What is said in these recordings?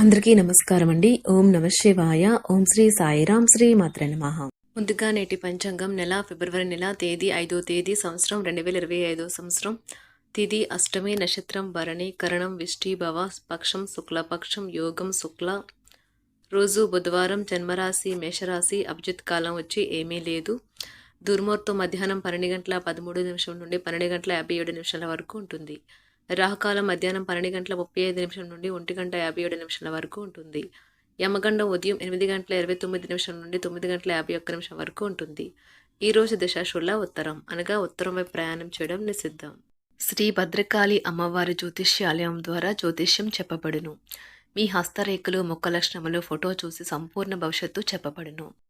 అందరికీ నమస్కారం అండి ఓం నమ శివాయ. ఓం శ్రీ సాయిరాం శ్రీ మాత్ర నమః. ముందుగా నేటి పంచాంగం నెల ఫిబ్రవరి నెల తేదీ ఐదో తేదీ సంవత్సరం రెండు వేల ఇరవై ఐదో సంవత్సరం. తిది అష్టమి నక్షత్రం భరణి కరణం విష్టి భవ పక్షం శుక్లపక్షం యోగం శుక్ల. రోజు బుధవారం జన్మరాశి మేషరాశి అభిజిత్ కాలం వచ్చి ఏమీ లేదు. దుర్ముహూర్తం మధ్యాహ్నం పన్నెండు గంటల పదమూడు నిమిషం నుండి పన్నెండు గంటల యాభై ఏడు నిమిషాల వరకు ఉంటుంది. రాహుకాలం మధ్యాహ్నం పన్నెండు గంటల ముప్పై ఐదు నిమిషం నుండి ఒంటి గంట యాభై ఏడు నిమిషాల వరకు ఉంటుంది. యమగండం ఉదయం ఎనిమిది గంటల ఇరవై తొమ్మిది నిమిషం నుండి తొమ్మిది గంటల యాభై ఒక్క నిమిషం వరకు ఉంటుంది. ఈరోజు దశాశుల ఉత్తరం. అనగా ఉత్తరం వైపు ప్రయాణం చేయడం నిషిద్ధం. శ్రీ భద్రకాళి అమ్మవారి జ్యోతిష్యాలయం ద్వారా జ్యోతిష్యం చెప్పబడును. మీ హస్తరేఖలు ముఖ లక్షణములు ఫోటో చూసి సంపూర్ణ భవిష్యత్తు చెప్పబడును.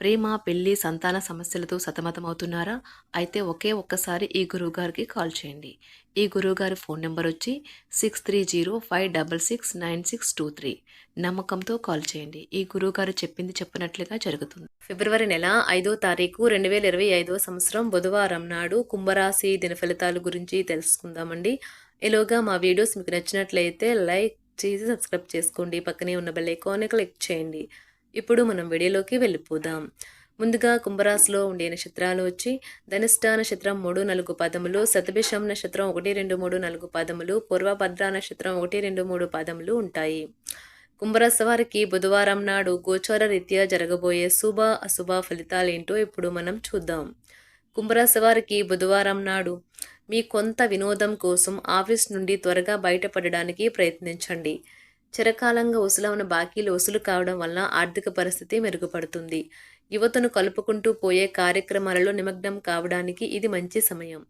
ప్రేమ పెళ్ళి సంతాన సమస్యలతో సతమతమవుతున్నారా? అయితే ఒకే ఒక్కసారి ఈ గురువుగారికి కాల్ చేయండి. ఈ గురువుగారి ఫోన్ నెంబర్ వచ్చి six three zero five double six nine six two three నమ్మకంతో కాల్ చేయండి. ఈ గురువుగారు చెప్పింది చెప్పినట్లుగా జరుగుతుంది. ఫిబ్రవరి నెల ఐదో తారీఖు రెండు వేల ఇరవై ఐదో సంవత్సరం బుధవారం నాడు కుంభరాశి దిన ఫలితాల గురించి తెలుసుకుందామండి. ఈలోగా మా వీడియోస్ మీకు నచ్చినట్లయితే లైక్ చేసి సబ్స్క్రైబ్ చేసుకోండి. పక్కనే ఉన్న బెల్ ఐకాన్ క్లిక్ చేయండి. ఇప్పుడు మనం వీడియోలోకి వెళ్ళిపోదాం. ముందుగా కుంభరాశిలో ఉండే నక్షత్రాలు వచ్చి ధనిష్ట నక్షత్రం మూడు నాలుగు పదములు శతభిషం నక్షత్రం ఒకటి రెండు మూడు నాలుగు పదములు పూర్వభద్ర నక్షత్రం ఒకటి రెండు మూడు పదములు ఉంటాయి. కుంభరాశి వారికి బుధవారం నాడు గోచార రీత్యా జరగబోయే శుభ అశుభ ఫలితాలేంటో ఇప్పుడు మనం చూద్దాం. కుంభరాశి వారికి బుధవారం నాడు మీ కొంత వినోదం కోసం ఆఫీస్ నుండి త్వరగా బయటపడడానికి ప్రయత్నించండి. చిరకాలంగా వసూలవున బాకీలు వసూలు కావడం వల్ల ఆర్థిక పరిస్థితి మెరుగుపడుతుంది. యువతను కలుపుకుంటూ పోయే కార్యక్రమాలలో నిమగ్నం కావడానికి ఇది మంచి సమయం.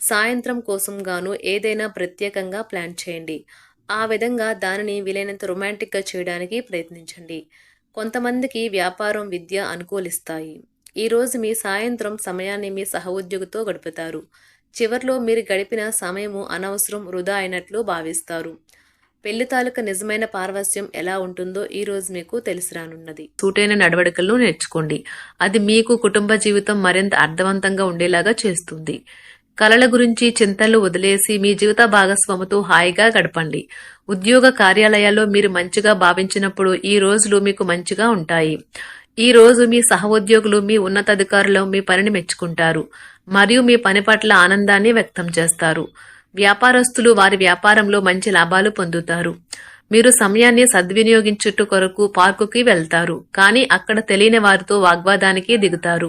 సాయంత్రం కోసం గాను ఏదైనా ప్రత్యేకంగా ప్లాన్ చేయండి. ఆ విధంగా దానిని వీలైనంత రొమాంటిక్గా చేయడానికి ప్రయత్నించండి. కొంతమందికి వ్యాపారం విద్య అనుకూలిస్తాయి. ఈరోజు మీ సాయంత్రం సమయాన్ని మీ సహోద్యోగితో గడుపుతారు. చివర్లో మీరు గడిపిన సమయము అనవసరం వృధా అయినట్లు భావిస్తారు. పెళ్ళి తాలూకా నిజమైన పార్వస్యం ఎలా ఉంటుందో ఈ రోజు మీకు తెలిసి రానున్నది సూటైన నడవడికలు నేర్చుకోండి. అది మీకు కుటుంబ జీవితం మరింత అర్థవంతంగా ఉండేలాగా చేస్తుంది. కలల గురించి చింతలు వదిలేసి మీ జీవిత భాగస్వామితో హాయిగా గడపండి. ఉద్యోగ కార్యాలయాల్లో మీరు మంచిగా భావించినప్పుడు ఈ రోజులు మీకు మంచిగా ఉంటాయి. ఈ రోజు మీ సహోద్యోగులు మీ ఉన్నతాధికారులు మీ పనిని మెచ్చుకుంటారు. మరియు మీ పని పట్ల ఆనందాన్ని వ్యక్తం చేస్తారు. వ్యాపారస్తులు వారి వ్యాపారంలో మంచి లాభాలు పొందుతారు. మీరు సమయాన్ని సద్వినియోగించుట కొరకు పార్కుకి వెళ్తారు కానీ అక్కడ తెలియని వారితో వాగ్వాదానికి దిగుతారు.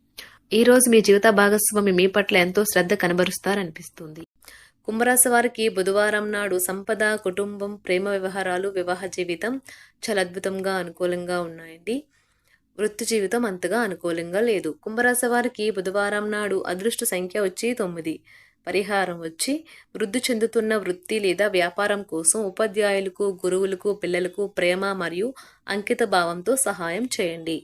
ఈ రోజు మీ జీవిత భాగస్వామి మీ పట్ల ఎంతో శ్రద్ధ కనబరుస్తారనిపిస్తుంది. కుంభరాశి వారికి బుధవారం నాడు సంపద కుటుంబం ప్రేమ వ్యవహారాలు వివాహ జీవితం చాలా అద్భుతంగా అనుకూలంగా ఉన్నాయండి. వృత్తి జీవితం అంతగా అనుకూలంగా లేదు. కుంభరాశి వారికి బుధవారం నాడు అదృష్ట సంఖ్య వచ్చి తొమ్మిది. పరిహారం వచ్చి వృద్ధి చెందుతున్న వృత్తి లేదా వ్యాపారం కోసం ఉపాధ్యాయులకు గురువులకు పిల్లలకు ప్రేమ మరియు అంకిత భావంతో సహాయం చేయండి.